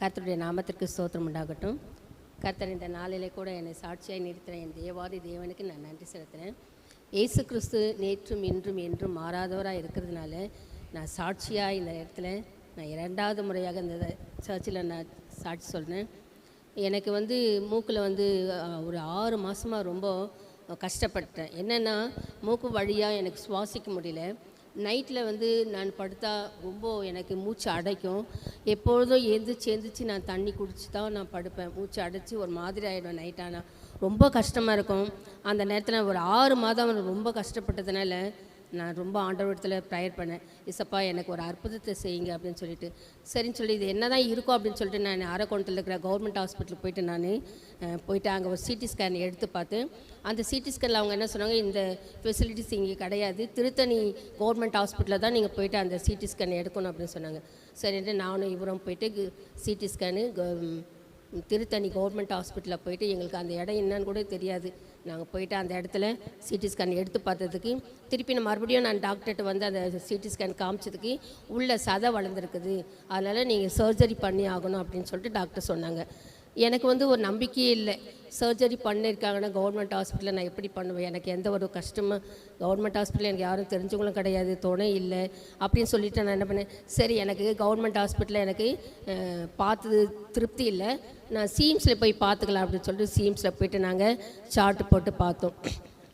கர்த்தருடைய நாமத்திற்கு ஸ்தோத்திரம் உண்டாகட்டும். கர்த்தர் இந்த நாளிலே கூட என்னை சாட்சியாக நிறுத்தின என் தேவாதி தேவனுக்கு நான் நன்றி செலுத்துகிறேன் இயேசு கிறிஸ்து நேற்றும் இன்றும் என்றும் மாறாதவராக இருக்கிறதுனால நான் சாட்சியாக இந்த இடத்துல நான் இரண்டாவது முறையாக இந்த சர்ச்சில் நான் சாட்சி சொல்கிறேன் எனக்கு வந்து மூக்கில் வந்து ஒரு ஆறு மாதமாக ரொம்ப கஷ்டப்பட்டேன். என்னென்னா மூக்கு வழியாக எனக்கு சுவாசிக்க முடியல. நைட்டில் வந்து நான் படுத்தா ரொம்ப எனக்கு மூச்சு அடைக்கும். எப்பொழுதும் எழுந்திரிச்சு எழுந்திரிச்சு நான் தண்ணி குடிச்சு தான் நான் படுப்பேன். மூச்சு அடைச்சி ஒரு மாதிரி ஆகிடும் நைட்டானால் ரொம்ப கஷ்டமாக இருக்கும். அந்த நேரத்தில் ஒரு ஆறு மாதம் ரொம்ப கஷ்டப்பட்டதுனால நான் ரொம்ப ஆண்டவரத்தில் ப்ரேயர் பண்ணேன். இசப்பா எனக்கு ஒரு அற்புதத்தை செய்யுங்க அப்படின்னு சொல்லிட்டு. சரின்னு சொல்லி இது என்ன தான் இருக்கும் அப்படின்னு சொல்லிட்டு நான் அரக்கோணத்தில் இருக்கிற கவர்மெண்ட் ஹாஸ்பிட்டலுக்கு போயிட்டு நான் போயிட்டு அங்கே ஒரு சிடி ஸ்கேன் எடுத்து பார்த்து அந்த சிடி ஸ்கேனில் அவங்க என்ன சொன்னாங்க இந்த ஃபெசிலிட்டிஸ் இங்கே கிடையாது. திருத்தணி கவர்மெண்ட் ஹாஸ்பிட்டலில் தான் நீங்கள் போயிட்டு அந்த சிடி ஸ்கேன் எடுக்கணும் அப்படின்னு சொன்னாங்க. சரின்ட்டு நானும் இவரும் போயிட்டு சிடி ஸ்கேனு திருத்தணி கவர்மெண்ட் ஹாஸ்பிட்டலில் போயிட்டு எங்களுக்கு அந்த இடம் என்னன்னு கூட தெரியாது. நாங்கள் போயிட்டு அந்த இடத்துல சிடி ஸ்கேன் எடுத்து பார்த்ததுக்கு திருப்பி நான் மறுபடியும் நான் டாக்டர்கிட்ட வந்து அந்த சிடி ஸ்கேன் காமிச்சதுக்கு உள்ளே சதை வளர்ந்துருக்குது. அதனால் நீங்கள் சர்ஜரி பண்ணி ஆகணும் அப்படின்னு சொல்லிட்டு டாக்டர் சொன்னாங்க. எனக்கு வந்து ஒரு நம்பிக்கையே இல்லை. சர்ஜரி பண்ணியிருக்காங்கன்னா கவர்மெண்ட் ஹாஸ்பிட்டலில் நான் எப்படி பண்ணுவேன்? எனக்கு எந்த ஒரு கஷ்டமும் கவர்மெண்ட் ஹாஸ்பிட்டலில் எனக்கு யாரும் தெரிஞ்சவங்களும் கிடையாது துணை இல்லை. அப்படின்னு சொல்லிட்டு நான் என்ன பண்ணேன்? சரி எனக்கு கவர்மெண்ட் ஹாஸ்பிட்டலில் எனக்கு பார்த்தது திருப்தி இல்லை. நான் சீம்ஸில் போய் பார்த்துக்கலாம் அப்படின்னு சொல்லிட்டு சீம்ஸில் போயிட்டு நாங்கள் சார்ட் போட்டு பார்த்தோம்.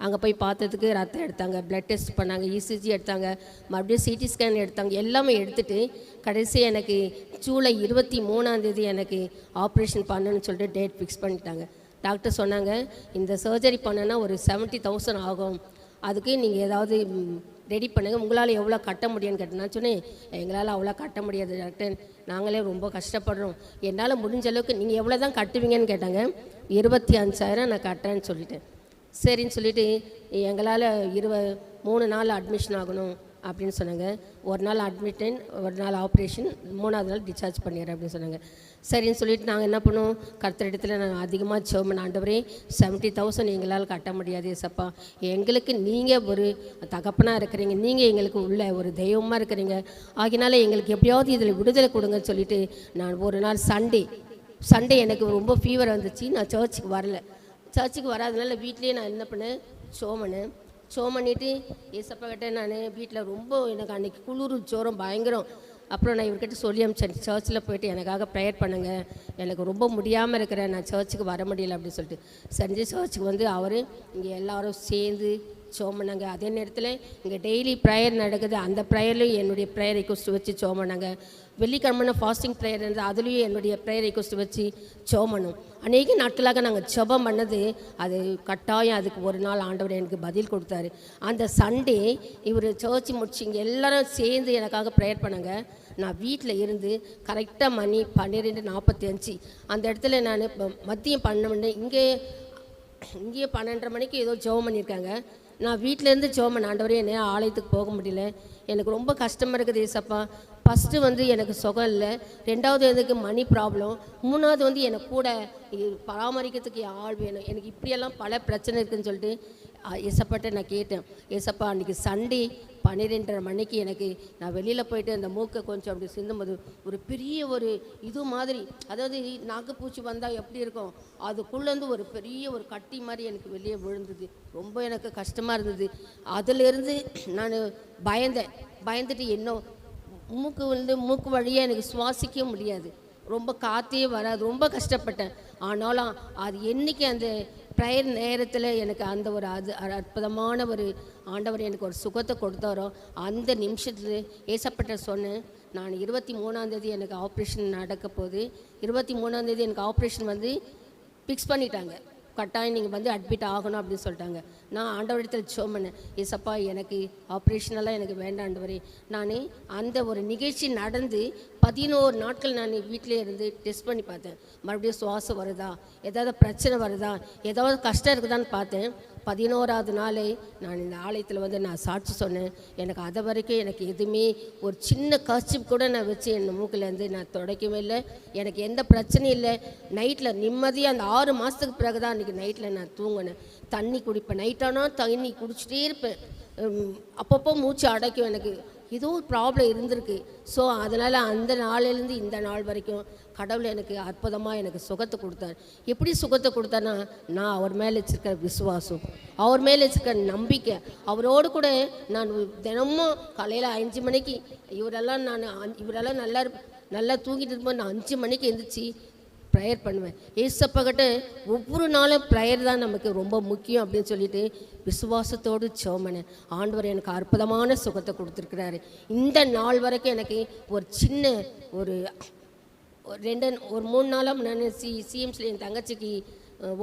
அங்கே போய் பார்த்ததுக்கு ரத்தம் எடுத்தாங்க ப்ளட் டெஸ்ட் பண்ணாங்க இசிஜி எடுத்தாங்க மறுபடியும் சிடி ஸ்கேன் எடுத்தாங்க எல்லாமே எடுத்துகிட்டு கடைசி எனக்கு ஜூலை இருபத்தி மூணாந்தேதி எனக்கு ஆப்ரேஷன் பண்ணணும்னு சொல்லிட்டு டேட் ஃபிக்ஸ் பண்ணிட்டாங்க. டாக்டர் சொன்னாங்க இந்த சர்ஜரி பண்ணனா ஒரு செவன்ட்டி தௌசண்ட் ஆகும். அதுக்கு நீங்கள் ஏதாவது ரெடி பண்ணுங்கள் உங்களால் எவ்வளோ கட்ட முடியும்னு கேட்டேன். நான் சொன்னேன் எங்களால் அவ்வளோ கட்ட முடியாது டாக்டர். நாங்களே ரொம்ப கஷ்டப்படுறோம். என்னால் முடிஞ்ச அளவுக்கு நீங்கள் எவ்வளோ தான் கட்டுவீங்கன்னு கேட்டாங்க. இருபத்தி அஞ்சாயிரம் நான் கட்டுறேன்னு சொல்லிட்டேன். சரின்னு சொல்லிட்டு எங்களால் இருவ மூணு நாள் அட்மிஷன் ஆகணும். அப்படின்னு சொன்னாங்க. ஒரு நாள் அட்மிட்டன் ஒரு நாள் ஆப்ரேஷன் மூணாவது நாள் டிஸ்சார்ஜ் பண்ணிடுறேன் அப்படின்னு சொன்னாங்க. சரின்னு சொல்லிட்டு நாங்கள் என்ன பண்ணுவோம் கர்த்தர் இடத்துல நாங்கள் அதிகமாக சோமன் ஆண்டவரே செவன்ட்டி தௌசண்ட் எங்களால் கட்ட முடியாது சப்பா எங்களுக்கு நீங்கள் ஒரு தகப்பனாக இருக்கிறீங்க. நீங்கள் எங்களுக்கு உள்ள ஒரு தெய்வமாக இருக்கிறீங்க. ஆகினால எங்களுக்கு எப்படியாவது இதில் விடுதலை கொடுங்கன்னு சொல்லிட்டு நான் ஒரு நாள் சண்டே சண்டே எனக்கு ரொம்ப ஃபீவர் வந்துச்சு. நான் சர்ச்சுக்கு வரல. சர்ச்சுக்கு வராதனால வீட்லேயே நான் என்ன பண்ணேன்? சோமனேன் சோம் பண்ணிட்டு ஏசப்பாக்கிட்ட நான் வீட்டில் ரொம்ப எனக்கு அன்றைக்கி குளிர் ஜோரம் பயங்கரம். அப்புறம் நான் இவர்கிட்ட சொல்லி அமிச்சேன் சர்ச்சில் போயிட்டு எனக்காக ப்ரேயர் பண்ணுங்கள் எனக்கு ரொம்ப முடியாமல் இருக்கிறேன். நான் சர்ச்சுக்கு வர முடியல அப்படின்னு சொல்லிட்டு. செஞ்சு சர்ச்சுக்கு வந்து அவர் இங்கே எல்லாரும் சேர்ந்து சோம் அதே நேரத்தில் இங்கே டெய்லி ப்ரேயர் நடக்குது. அந்த ப்ரேயர்லையும் என்னுடைய ப்ரேயர் ரிக்வஸ்ட் வச்சு சோம் பண்ணாங்க வெள்ளிக்கிழமை ஃபாஸ்டிங் ப்ரேயர் இருந்தது அதுலேயும் என்னுடைய ப்ரேயர் ரிக்வஸ்ட் வச்சு சோமனும் அநேக நாட்களாக நாங்கள் ஜெபம் பண்ணது. அது கட்டாயம் அதுக்கு ஒரு நாள் ஆண்டவர் எனக்கு பதில் கொடுத்தாரு. அந்த சண்டே இவர் சர்ச் முடிச்சு இங்கே எல்லாரும் சேர்ந்து எனக்காக ப்ரேயர் பண்ணாங்க. நான் வீட்டில் இருந்து கரெக்டாக மணி பன்னிரெண்டு நாற்பத்தி அஞ்சு அந்த இடத்துல நான் இப்போ மதியம் பன்னெண்டு இங்கே இங்கேயே பன்னெண்டரை மணிக்கு ஏதோ ஜெபம் பண்ணியிருக்காங்க. நான் வீட்டிலேருந்து சோமன் ஆண்டவரே என்ன ஆலயத்துக்கு போக முடியல. எனக்கு ரொம்ப கஷ்டமாக இருக்குது ஏசப்பா. ஃபஸ்ட்டு வந்து எனக்கு சுகம் இல்லை. ரெண்டாவது எனக்கு மணி ப்ராப்ளம் மூணாவது வந்து எனக்கு கூட பராமரிக்கிறதுக்கு ஆள் வேணும். எனக்கு இப்படியெல்லாம் பல பிரச்சனை இருக்குதுன்னு சொல்லிட்டு அ, ஏசப்பாட்ட நான் கேட்டேன். ஏசப்பா அன்றைக்கி சண்டே பன்னிரெண்டரை மணிக்கு எனக்கு நான் வெளியில் போயிட்டு அந்த மூக்கை கொஞ்சம் அப்படி சிந்தும்போது ஒரு பெரிய ஒரு இது மாதிரி அதாவது நாக்குப்பூச்சி வந்தால் எப்படி இருக்கும்? அதுக்குள்ளேருந்து ஒரு பெரிய ஒரு கட்டி மாதிரி எனக்கு வெளியே விழுந்தது. ரொம்ப எனக்கு கஷ்டமாக இருந்தது. அதிலிருந்து நான் பயந்தேன் பயந்துட்டு என்ன மூக்கு வந்து மூக்கு வழியாக எனக்கு சுவாசிக்க முடியாது. ரொம்ப காற்றே வராது. ரொம்ப கஷ்டப்பட்டேன். ஆனாலும் அது என்னைக்கு அந்த ப்ரேயர் நேரத்தில் எனக்கு அந்த ஒரு அது அற்புதமான ஒரு ஆண்டவர் எனக்கு ஒரு சுகத்தை கொடுத்தாரோ அந்த நிமிஷத்தில் ஏசப்பட்ட சொன்னேன் நான் இருபத்தி மூணாந்தேதி எனக்கு ஆப்ரேஷன் நடக்க போகுது இருபத்தி மூணாந்தேதி எனக்கு ஆப்ரேஷன் வந்து ஃபிக்ஸ் பண்ணிட்டாங்க. கட்டாயம் நீங்கள் வந்து அட்மிட் ஆகணும் அப்படின்னு சொல்லிட்டாங்க. நான் ஆண்டவரிடத்தில் ஜோம் பண்ணேன். ஏசப்பா எனக்கு ஆப்ரேஷனெல்லாம் எனக்கு வேண்டாண்டவரே நான் அந்த ஒரு நிகழ்ச்சி நடந்து பதினோரு நாட்கள் நான் வீட்டிலே இருந்து டெஸ்ட் பண்ணி பார்த்தேன். மறுபடியும் சுவாசம் வருதா? ஏதாவது பிரச்சனை வருதா? ஏதாவது கஷ்டம் இருக்குதான்னு பார்த்தேன். பதினோராவது நாளே நான் இந்த ஆலயத்தில் வந்து நான் சாட்சி சொன்னேன். எனக்கு அது வரைக்கும் எனக்கு எதுவுமே ஒரு சின்ன கர்ச்சிப் கூட நான் வச்சு என் மூக்கிலேருந்து நான் துடைக்கவே இல்லை. எனக்கு எந்த பிரச்சனையும் இல்லை. நைட்டில் நிம்மதியாக அந்த ஆறு மாதத்துக்கு பிறகு தான் அன்றைக்கி நைட்டில் நான் தூங்கினேன். தண்ணி குடிப்பேன். நைட்டானா தண்ணி குடிச்சிட்டே இருப்பேன். அப்பப்போ மூச்சு அடைக்கும் எனக்கு. ஏதோ ஒரு ப்ராப்ளம் இருந்திருக்கு. ஸோ அதனால் அந்த நாளிலேருந்து இந்த நாள் வரைக்கும் கடவுள் எனக்கு அற்புதமாக எனக்கு சுகத்தை கொடுத்தார். எப்படி சுகத்தை கொடுத்தாருன்னா நான் அவர் மேலே வச்சிருக்கிற விசுவாசம் அவர் மேலே வச்சிருக்கிற நம்பிக்கை அவரோடு கூட நான் தினமும் காலையில் அஞ்சு மணிக்கு இவரெல்லாம் நான் இவரெல்லாம் நல்லா நல்லா தூங்கிட்டு இருக்கும்போது நான் அஞ்சு மணிக்கு எழுந்திரிச்சி ப்ரேயர் பண்ணுவேன். ஏசப்பகிட்ட ஒவ்வொரு நாளும் ப்ரேயர் தான் நமக்கு ரொம்ப முக்கியம் அப்படின்னு சொல்லிட்டு விசுவாசத்தோடு சோமனேன் ஆண்டவர் எனக்கு அற்புதமான சுகத்தை கொடுத்துருக்கிறாரு. இந்த நாள் வரைக்கும் எனக்கு ஒரு சின்ன ஒரு ஒரு ரெண்டு ஒரு மூணு நாளாக நான் சி சிஎம்ஸில் என் தங்கச்சிக்கு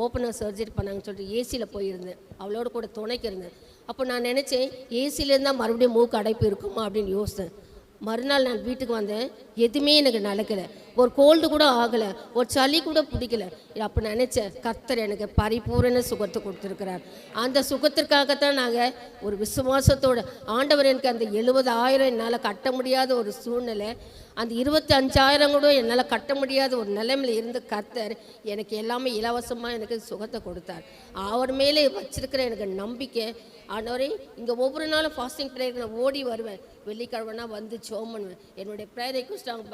ஓப்பனர் சர்ஜரி பண்ணாங்கன்னு சொல்லிட்டு ஏசியில் போயிருந்தேன். அவளோட கூட துணைக்கு இருந்தேன். அப்போ நான் நினச்சேன் ஏசியிலேருந்தால் மறுபடியும் மூக்கு அடைப்பு இருக்குமா அப்படின்னு யோசித்தேன். மறுநாள் நான் வீட்டுக்கு வந்தேன். எதுவுமே எனக்கு நடக்கலை. ஒரு கோல்டு கூட ஆகலை. ஒரு சளி கூட பிடிக்கல. அப்போ நினச்சேன் கர்த்தர் எனக்கு பரிபூரண சுகத்தை கொடுத்துருக்கிறார். அந்த சுகத்திற்காகத்தான் நாங்கள் ஒரு விசுவாசத்தோடு ஆண்டவர் எனக்கு அந்த எழுபதாயிரம் என்னால் கட்ட முடியாத ஒரு சூழ்நிலை அந்த இருபத்தி அஞ்சாயிரம் கூட என்னால் கட்ட முடியாத ஒரு நிலைமையில் இருந்து கர்த்தர் எனக்கு எல்லாமே இலவசமாக எனக்கு சுகத்தை கொடுத்தார். அவர் மேலே வச்சிருக்கிற எனக்கு நம்பிக்கை. ஆனவரே இங்கே ஒவ்வொரு நாளும் ஃபாஸ்டிங் ப்ரேயர் நான் ஓடி வருவேன். வெள்ளிக்கிழமைனா வந்து ஜோம் பண்ணுவேன். என்னுடைய ப்ரேயர் ரெக்வஸ்ட் அவங்க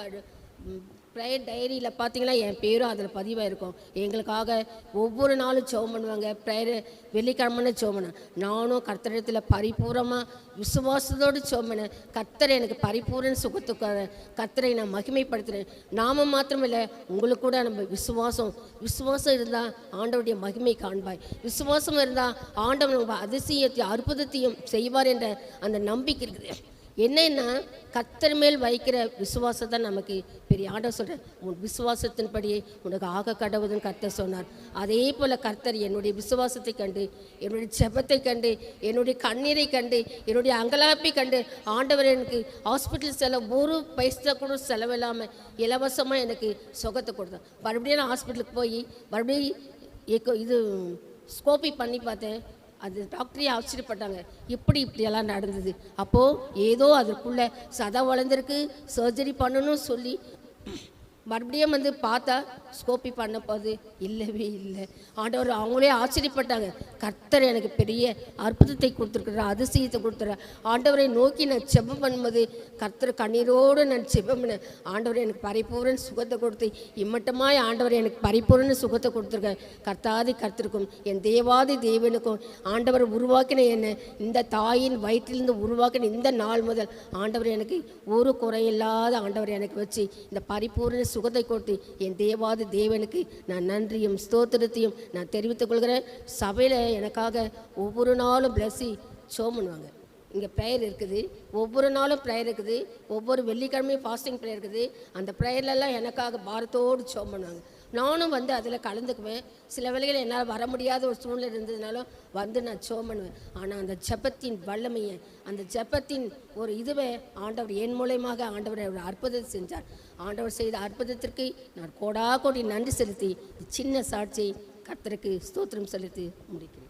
ப்ரேயர் டைரியில் பார்த்தீங்கன்னா என் பேரும் அதில் பதிவாக இருக்கும் எங்களுக்காக ஒவ்வொரு நாளும் ஜெபம் பண்ணுவாங்க. ப்ரேயர் வெள்ளிக்கிழமைன்னு ஜெபம் பண்ணேன். நானும் கர்த்தரிடத்தில் பரிபூரமாக விசுவாசத்தோடு ஜெபம் பண்ணேன். எனக்கு பரிபூரண சுகத்துக்கு கர்த்தரை நான் மகிமைப்படுத்துகிறேன் நாம மாத்திரமில்லை உங்களுக்கு கூட நம்ம விசுவாசம் விசுவாசம் இருந்தால் ஆண்டவருடைய மகிமை காண்பாய். விசுவாசம் இருந்தால் ஆண்டவன் அதிசயத்தையும் அற்புதத்தையும் செய்வார் என்ற அந்த நம்பிக்கை இருக்குது. என்னன்னா கத்தர் மேல் வைக்கிற விசுவாசத்தை நமக்கு பெரிய ஆண்டவர் சொல்கிறேன் உன் விசுவாசத்தின்படியே உனக்கு ஆக கடவுதுன்னு கர்த்தர் சொன்னார். அதே போல் கர்த்தர் என்னுடைய விசுவாசத்தை கண்டு என்னுடைய ஜெபத்தை கண்டு என்னுடைய கண்ணீரை கண்டு என்னுடைய அங்கலாப்பை கண்டு ஆண்டவர் எனக்கு ஹாஸ்பிட்டல் செலவு ஒரு பைசா கூட செலவில்லாமல் இலவசமாக எனக்கு சுகத்தை கொடுத்தார். மறுபடியும் நான் ஹாஸ்பிட்டலுக்கு போய் மறுபடியும் இது ஸ்கோப்பி பண்ணி பார்த்தேன். அது டாக்டரே ஆச்சரியப்பட்டாங்க. எப்படி இப்படியெல்லாம் நடந்தது? அப்போது ஏதோ அதற்குள்ளே சதை வளர்ந்துருக்கு சர்ஜரி பண்ணணும்னு சொல்லி மறுபடியும் வந்து பார்த்தா ஸ்கோப்பி பண்ண போது இல்லவே இல்லை. ஆண்டவர் அவங்களே ஆச்சரியப்பட்டாங்க. கர்த்தர் எனக்கு பெரிய அற்புதத்தை கொடுத்துருக்குறார் அதிசயத்தை கொடுத்துறார் ஆண்டவரை நோக்கி நான் செபம் பண்ணும்போது கர்த்தர் கண்ணீரோடு நான் செபம் பண்ணேன். ஆண்டவர் எனக்கு பரிபூரண சுகத்தை கொடுத்து இம்மட்டமாய் ஆண்டவர் எனக்கு பரிபூரண சுகத்தை கொடுத்துருக்கார். கர்த்தாதி கர்த்தருக்கும் என் தேவாதி தேவனுக்கும் ஆண்டவர் உருவாக்கின என்ன இந்த தாயின் வயிற்றிலிருந்து உருவாக்கின இந்த நாள் முதல் ஆண்டவர் எனக்கு ஒரு குறையில்லாத ஆண்டவர் எனக்கு வச்சு இந்த பரிபூரண சுகத்தை கொடுத்து என் தேவாதி தேவனுக்கு நான் நன்றியும் ஸ்தோத்திரத்தையும் நான் தெரிவித்துக் கொள்கிறேன். சபையில் எனக்காக ஒவ்வொரு நாளும் பிளஸ்ஸி ஷோ பண்ணுவாங்க. இங்கே ப்ரேயர் இருக்குது. ஒவ்வொரு நாளும் ப்ரேயர் இருக்குது. ஒவ்வொரு வெள்ளிக்கிழமையும் ஃபாஸ்டிங் ப்ரேயர் இருக்குது. அந்த ப்ரேயர்லலாம் எனக்காக பாரத்தோடு ஷோ பண்ணுவாங்க. நானும் வந்து அதில் கலந்துக்குவேன். சில வேளைகள் என்னால் வர முடியாத ஒரு சூழ்நிலை இருந்ததுனாலும் வந்து நான் ஜோம் பண்ணுவேன். ஆனால் அந்த ஜெபத்தின் வல்லமையை அந்த ஜெபத்தின் ஒரு இதுவே ஆண்டவர் என் மூலயமாக ஆண்டவர் ஒரு அற்புதத்தை செஞ்சார். ஆண்டவர் செய்த அற்புதத்திற்கு நான் கோடா கோடி நன்றி செலுத்தி சின்ன சாட்சியை கர்த்தருக்கு ஸ்தோத்திரம் செலுத்தி முடிக்கிறேன்.